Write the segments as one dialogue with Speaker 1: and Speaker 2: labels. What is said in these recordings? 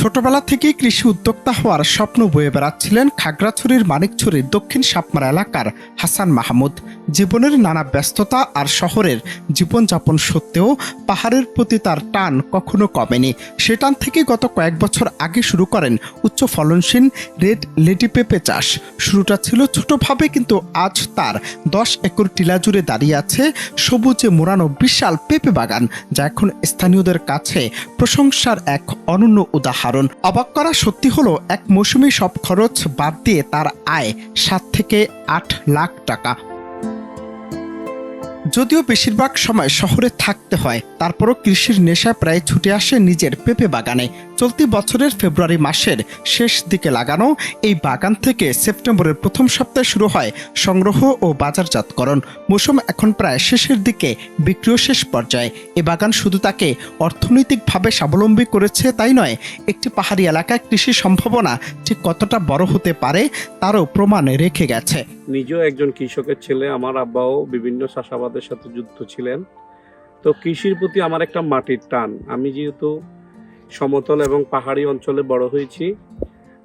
Speaker 1: ছোটবেলা থেকেই কৃষি উদ্যোক্তা হওয়ার স্বপ্ন বয়ে বেড়াচ্ছিলেন খাগড়াছড়ির মানিকছড়ির দক্ষিণ সাপমারা এলাকার হাসান মাহমুদ। জীবনের নানা ব্যস্ততা আর শহরের জীবনযাপন সত্ত্বেও পাহাড়ের প্রতি তার টান কখনো কমেনি। সে টান থেকে গত কয়েক বছর আগে শুরু করেন উচ্চ ফলনশীল রেড লেডি পেঁপে চাষ। শুরুটা ছিল ছোটভাবে কিন্তু আজ তার দশ একর টিলা জুড়ে দাঁড়িয়ে আছে সবুজে মোড়ানো বিশাল পেঁপে বাগান, যা এখন স্থানীয়দের কাছে প্রশংসার এক অনন্য উদাহরণ। অবাক করা সত্যি হলো, এক মৌসুমি সব খরচ বাদ দিয়ে তার আয় সাত থেকে আট লাখ টাকা। যদিও বেশিরভাগ সময় শহরে থাকতে হয়, তারপরও কৃষির নেশা প্রায় ছুটে আসে নিজের পেঁপে বাগানে। চলতি বছরের ফেব্রুয়ারি মাসের শেষ দিকে লাগানো এই বাগান থেকে সেপ্টেম্বরের প্রথম সপ্তাহে শুরু হয় সংগ্রহ ও বাজারজাতকরণ। মৌসুম এখন প্রায় শেষের দিকে, বিক্রিও শেষ পর্যায়ে। এ বাগান শুধু তাকে অর্থনৈতিকভাবে স্বাবলম্বী করেছে তাই নয়, একটি পাহাড়ি এলাকায় কৃষি সম্ভাবনা ঠিক কতটা বড় হতে পারে তারও প্রমাণ রেখে গেছে।
Speaker 2: নিজেও একজন কৃষকের ছেলে, আমার আব্বাও বিভিন্ন চাষাবাদের সাথে যুক্ত ছিলেন। তো কৃষির প্রতি আমার একটা মাটির টান। আমি যেহেতু সমতল এবং পাহাড়ি অঞ্চলে বড় হয়েছি।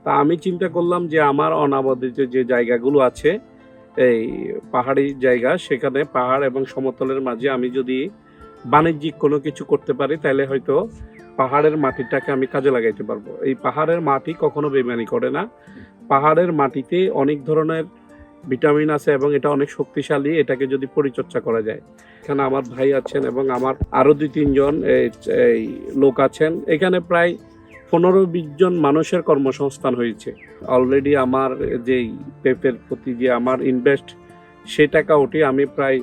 Speaker 2: তা আমি চিন্তা করলাম যে আমার অনাবাদিত যে জায়গাগুলো আছে, এই পাহাড়ি জায়গা, সেখানে পাহাড় এবং সমতলের মাঝে আমি যদি বাণিজ্যিক কোনো কিছু করতে পারি, তাহলে হয়তো পাহাড়ের মাটিটাকে আমি কাজে লাগাইতে পারব। এই পাহাড়ের মাটি কখনো বেমানি করে না। পাহাড়ের মাটিতে অনেক ধরনের ভিটামিন আছে এবং এটা অনেক শক্তিশালী, এটাকে যদি পরিচর্যা করা যায়। এখানে আমার ভাই আছেন এবং আমার আরও দুই, তিনজন এই লোক আছেন। এখানে প্রায় পনেরো, বিশ জন মানুষের কর্মসংস্থান হয়েছে। অলরেডি আমার যেই পেপের প্রতি যে আমার ইনভেস্ট সেই টাকা উঠে আমি প্রায়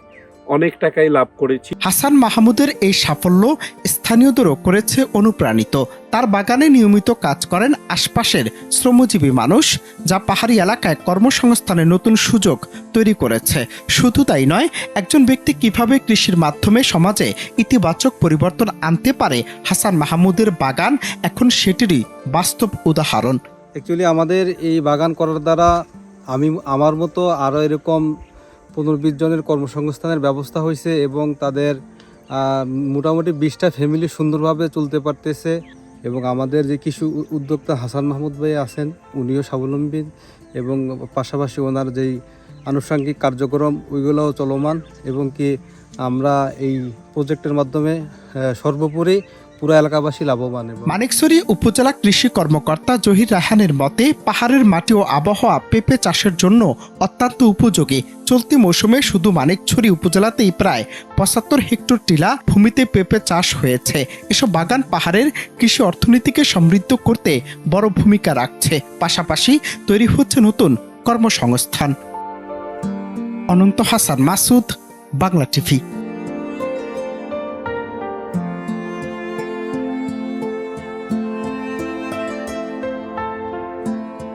Speaker 2: অনেক টাকাই লাভ করেছি।
Speaker 1: হাসান মাহমুদের এই সাফল্য স্থানীয়দেরও করেছে অনুপ্রাণিত। তার বাগানে নিয়মিত কাজ করেন আশপাশের শ্রমজীবী মানুষ যা পাহাড়ি এলাকায় কর্মসংস্থানের নতুন সুযোগ তৈরি করেছে। শুধু তাই নয় একজন ব্যক্তি কীভাবে কৃষির মাধ্যমে সমাজে ইতিবাচক পরিবর্তন আনতে পারে হাসান মাহমুদের বাগান এখন সেটিরই বাস্তব উদাহরণ।
Speaker 3: অ্যাকচুয়ালি আমাদের এই বাগান করার দ্বারা আমি আমার মতো আরও এরকম পনেরো বিশ জনের কর্মসংস্থানের ব্যবস্থা হয়েছে এবং তাদের মোটামুটি বিশটা ফ্যামিলি সুন্দরভাবে চলতে পারতেছে এবং আমাদের যে কিছু উদ্যোক্তা হাসান মাহমুদ ভাই আছেন, উনিও স্বাবলম্বী এবং পাশাপাশি ওনার যেই আনুষঙ্গিক কার্যক্রম, ওইগুলোও চলমান এবং কি আমরা এই প্রজেক্টের মাধ্যমে সর্বোপরি পুরো এলাকাবাসী লাভবান
Speaker 1: মানিকছড়ি উপজেলা কৃষি কর্মকর্তা জহির রায়হানের মতে, পাহাড়ের মাটি ও আবহাওয়া পেঁপে চাষের জন্য অত্যন্ত উপযোগী। চলতি মৌসুমে শুধু মানিকছড়ি উপজেলাতেই প্রায় পঁচাত্তর হেক্টর টিলা ভূমিতে পেঁপে চাষ হয়েছে। এসব বাগান পাহাড়ের কৃষি অর্থনীতিকে সমৃদ্ধ করতে বড় ভূমিকা রাখছে। পাশাপাশি তৈরি হচ্ছে নতুন কর্মসংস্থান। অনন্ত হাসান মাসুদ, বাংলা টিভি।